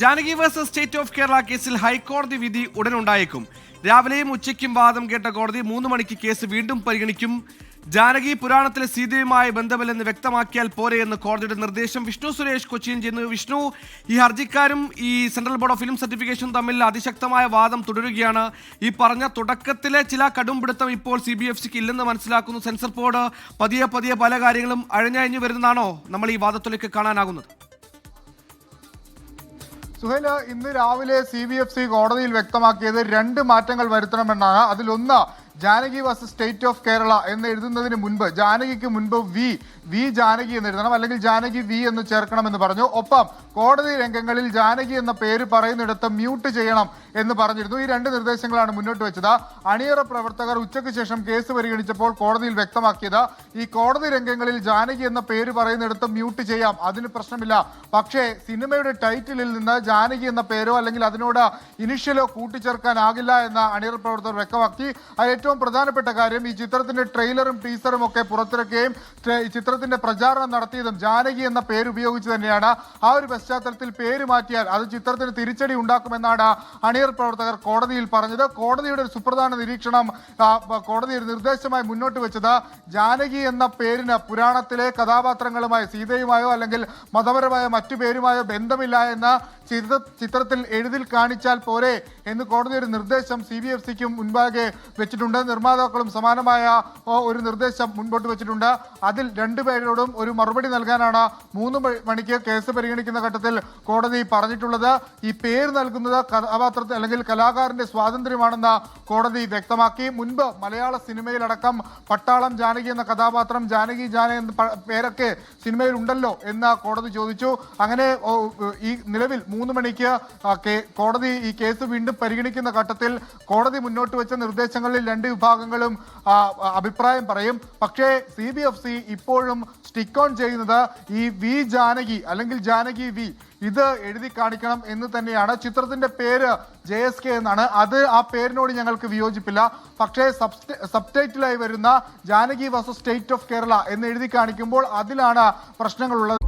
Janaki versus state of Kerala കേസിൽ ഹൈക്കോടതി വിധി ഉടനുണ്ടായേക്കും. രാവിലെയും ഉച്ചയ്ക്കും വാദം കേട്ട കോടതി മൂന്ന് മണിക്ക് കേസ് വീണ്ടും പരിഗണിക്കും. ജാനകി പുരാണത്തിലെ സീതയുമായി ബന്ധമില്ലെന്ന് വ്യക്തമാക്കിയാൽ പോരെയെന്ന് കോടതിയുടെ നിർദ്ദേശം. വിഷ്ണു സുരേഷ് കൊച്ചിയിൽ ചെയ്യുന്നു വിഷ്ണു ഈ ഹർജിക്കാരും ഈ central board of film certification തമ്മിൽ അതിശക്തമായ വാദം തുടരുകയാണ്. ഈ പറഞ്ഞ തുടക്കത്തിലെ ചില കടുംപിടുത്തം ഇപ്പോൾ സി ബി എഫ് സിക്ക് ഇല്ലെന്ന് മനസ്സിലാക്കുന്നു സെൻസർ ബോർഡ്. പതിയെ പതിയെ പല കാര്യങ്ങളും അഴഞ്ഞഴിഞ്ഞു വരുന്നതാണോ നമ്മൾ ഈ വാദത്തിലേക്ക് കാണാനാകുന്നത്? സുഹൈല ഇന്ന് രാവിലെ സി ബി എഫ് സി കോടതിയിൽ വ്യക്തമാക്കിയത് രണ്ട് മാറ്റങ്ങൾ വരുത്തണമെന്നാണ്. അതിലൊന്ന് Janaki vs state of Kerala എന്ന് എഴുതുന്നതിന് മുൻപ് ജാനകിക്ക് മുൻപ് വി വി ജാനകി എന്ന് എഴുതണം അല്ലെങ്കിൽ ജാനകി വി എന്ന് ചേർക്കണമെന്ന് പറഞ്ഞു. ഒപ്പം കോടതി രംഗങ്ങളിൽ ജാനകി എന്ന പേര് പറയുന്നിടത്ത് മ്യൂട്ട് ചെയ്യണം എന്ന് പറഞ്ഞിരുന്നു. ഈ രണ്ട് നിർദ്ദേശങ്ങളാണ് മുന്നോട്ട് വെച്ചത്. അണിയറ പ്രവർത്തകർ ഉച്ചയ്ക്ക് ശേഷം കേസ് പരിഗണിച്ചപ്പോൾ കോടതിയിൽ വ്യക്തമാക്കിയത് ഈ കോടതി രംഗങ്ങളിൽ ജാനകി എന്ന പേര് പറയുന്നിടത്ത് മ്യൂട്ട് ചെയ്യാം അതിന് പ്രശ്നമില്ല. പക്ഷേ സിനിമയുടെ ടൈറ്റിലിൽ നിന്ന് ജാനകി എന്ന പേരോ അല്ലെങ്കിൽ അതിനോട് ഇനിഷ്യലോ കൂട്ടിച്ചേർക്കാനാകില്ല എന്ന അണിയറ പ്രവർത്തകർ വ്യക്തമാക്കി. അത് ഏറ്റവും പ്രധാനപ്പെട്ട കാര്യം ഈ ചിത്രത്തിന്റെ ട്രെയിലറും ടീസറും ഒക്കെ പുറത്തിറക്കുകയും ഈ ചിത്രത്തിന്റെ പ്രചാരണം നടത്തിയതും ജാനകി എന്ന പേര് ഉപയോഗിച്ച് തന്നെയാണ്. ആ ഒരു പശ്ചാത്തലത്തിൽ പേര് മാറ്റിയാൽ അത് ചിത്രത്തിന് തിരിച്ചടി ഉണ്ടാക്കുമെന്നാണ് അണിയർ പ്രവർത്തകർ കോടതിയിൽ പറഞ്ഞത്. കോടതിയുടെ ഒരു സുപ്രധാന നിരീക്ഷണം കോടതി ഒരു നിർദ്ദേശമായി മുന്നോട്ട് വെച്ചത് ജാനകി എന്ന പേരിന് പുരാണത്തിലെ കഥാപാത്രങ്ങളുമായി സീതയുമായോ അല്ലെങ്കിൽ മതപരമായ മറ്റു പേരുമായോ ബന്ധമില്ല എന്ന് ചിത്ര ചിത്രത്തിൽ എഴുതിൽ കാണിച്ചാൽ പോരെ എന്ന് കോടതി ഒരു നിർദ്ദേശം സി ബി എഫ് സിക്കും മുൻപാകെ വെച്ചിട്ടുണ്ട്. നിർമ്മാതാക്കളും സമാനമായ ഒരു നിർദ്ദേശം മുൻപോട്ട് വെച്ചിട്ടുണ്ട്. അതിൽ രണ്ടുപേരോടും ഒരു മറുപടി നൽകാനാണ് മൂന്ന് മണി- മണിക്ക് കേസ് പരിഗണിക്കുന്ന ഘട്ടത്തിൽ കോടതി പറഞ്ഞിട്ടുള്ളത്. ഈ പേര് നൽകുന്നത് കഥാപാത്രത്തെ അല്ലെങ്കിൽ കലാകാരന്റെ സ്വാതന്ത്ര്യമാണെന്ന് കോടതി വ്യക്തമാക്കി. മുൻപ് മലയാള സിനിമയിലടക്കം പട്ടാളം ജാനകി എന്ന കഥാപാത്രം ജാനകി ജാന എന്ന പേരൊക്കെ സിനിമയിൽ ഉണ്ടല്ലോ എന്ന് കോടതി ചോദിച്ചു. അങ്ങനെ ഈ നിലവിൽ മൂന്ന് മണിക്ക് കോടതി ഈ കേസ് വീണ്ടും പരിഗണിക്കുന്ന ഘട്ടത്തിൽ കോടതി മുന്നോട്ട് വെച്ച നിർദ്ദേശങ്ങളിൽ രണ്ട് വിഭാഗങ്ങളും അഭിപ്രായം പറയും. പക്ഷേ സി ബി എഫ് സി ഇപ്പോഴും സ്റ്റിക്ക് ഓൺ ചെയ്യുന്നത് ഈ വി ജാനകി അല്ലെങ്കിൽ ജാനകി വി. ഇത് എഴുതി കാണിക്കണം എന്ന് തന്നെയാണ് ചിത്രത്തിന്റെ പേര് ജെ എസ് കെ എന്നാണ്. അത് ആ പേരിനോട് ഞങ്ങൾക്ക് വിയോജിപ്പില്ല. പക്ഷേ സബ്സ്റ്റൈറ്റിലായി വരുന്ന ജാനകി വസ സ്റ്റേറ്റ് ഓഫ് കേരള എന്ന് എഴുതി കാണിക്കുമ്പോൾ അതിലാണ് പ്രശ്നങ്ങളുള്ളത്.